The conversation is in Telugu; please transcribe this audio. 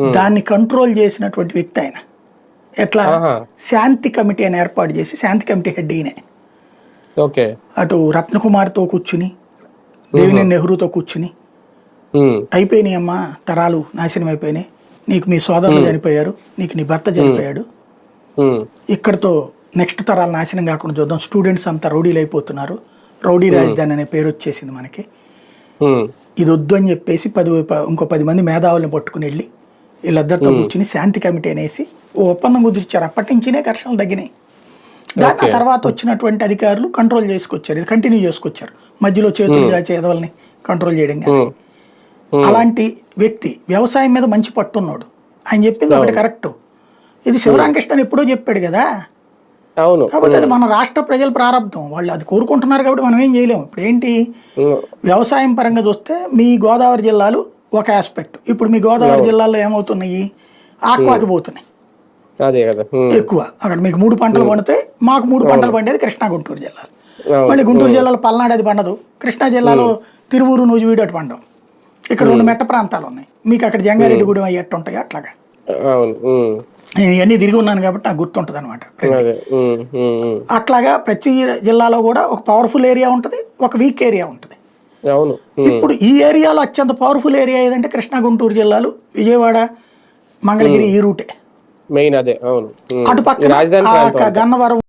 దాన్ని కంట్రోల్ చేసినటువంటి వ్యక్తి ఆయన. ఎట్లా. శాంతి కమిటీ అని ఏర్పాటు చేసి శాంతి కమిటీ హెడ్ ఈయనే. ఓకే. అటు రత్నకుమార్తో కూర్చుని దేవిని నెహ్రూతో కూర్చుని. ఉమ్, అయిపోయినాయి అమ్మా తరాలు నాశనం అయిపోయినాయి. నీకు మీ సోదరులు చనిపోయారు నీకు నీ భర్త చనిపోయాడు. ఇక్కడతో నెక్స్ట్ తరాలు నాశనం కాకుండా చూద్దాం. స్టూడెంట్స్ అంతా రౌడీలు అయిపోతున్నారు. రౌడీ రాజధాని అనే పేరు వచ్చేసింది మనకి. ఇది వద్దు అని చెప్పేసి పది ఇంకో పది మంది మేధావులను పట్టుకుని వెళ్ళి వీళ్ళిద్దరితో కూర్చుని శాంతి కమిటీ అనేసి ఓ ఒప్పందం కుదిర్చారు. అప్పటి నుంచినే ఘర్షణలు తగ్గినాయి. దాని ఆ తర్వాత వచ్చినటువంటి అధికారులు కంట్రోల్ చేసుకొచ్చారు. ఇది కంటిన్యూ చేసుకొచ్చారు. మధ్యలో చేతులు చాచి ఎదవల్ని కంట్రోల్ చేయడం కానీ. అలాంటి వ్యక్తి వ్యవసాయం మీద మంచి పట్టున్నాడు. ఆయన చెప్పింది ఒకటి కరెక్ట్ ఇది శివరామకృష్ణన్ ఎప్పుడో చెప్పాడు కదా. అవును. కాకపోతే అది మన రాష్ట్ర ప్రజల ప్రారంభం. వాళ్ళు అది కోరుకుంటున్నారు కాబట్టి మనం ఏం చేయలేము. ఇప్పుడు ఏంటి? వ్యవసాయం పరంగా చూస్తే మీ గోదావరి జిల్లాలు ఒక ఆస్పెక్ట్ ఇప్పుడు మీ గోదావరి జిల్లాలో ఏమవుతున్నాయి? ఆక్వాకి పోతున్నాయి. అదే కదా. ఉమ్, ఎక్కువ. అక్కడ మీకు మూడు పంటలు పండుతాయి మాకు మూడు పంటలు పండేది కృష్ణా గుంటూరు జిల్లాలో. మళ్ళీ గుంటూరు జిల్లాలో పల్నాడు అది పండదు. కృష్ణా జిల్లాలో తిరువూరు నూజివీడు అటు పండవు. ఇక్కడ రెండు మెట్ట ప్రాంతాలు ఉన్నాయి. మీకు అక్కడ జంగారెడ్డిగూడెం అయ్యేట్టు ఉంటాయి అట్లాగా. నేను ఇవన్నీ తిరిగి ఉన్నాను కాబట్టి నాకు గుర్తుంటుంది అనమాట అట్లాగా ప్రతి జిల్లాలో కూడా ఒక పవర్ఫుల్ ఏరియా ఉంటుంది ఒక వీక్ ఏరియా ఉంటుంది. అవును. ఇప్పుడు ఈ ఏరియాలో అత్యంత పవర్ఫుల్ ఏరియా ఏదంటే కృష్ణా గుంటూరు జిల్లాలు విజయవాడ మంగళగిరి ఈ రూటే. మెయిన్ అదే అవును. అటు పక్కన గన్నవరం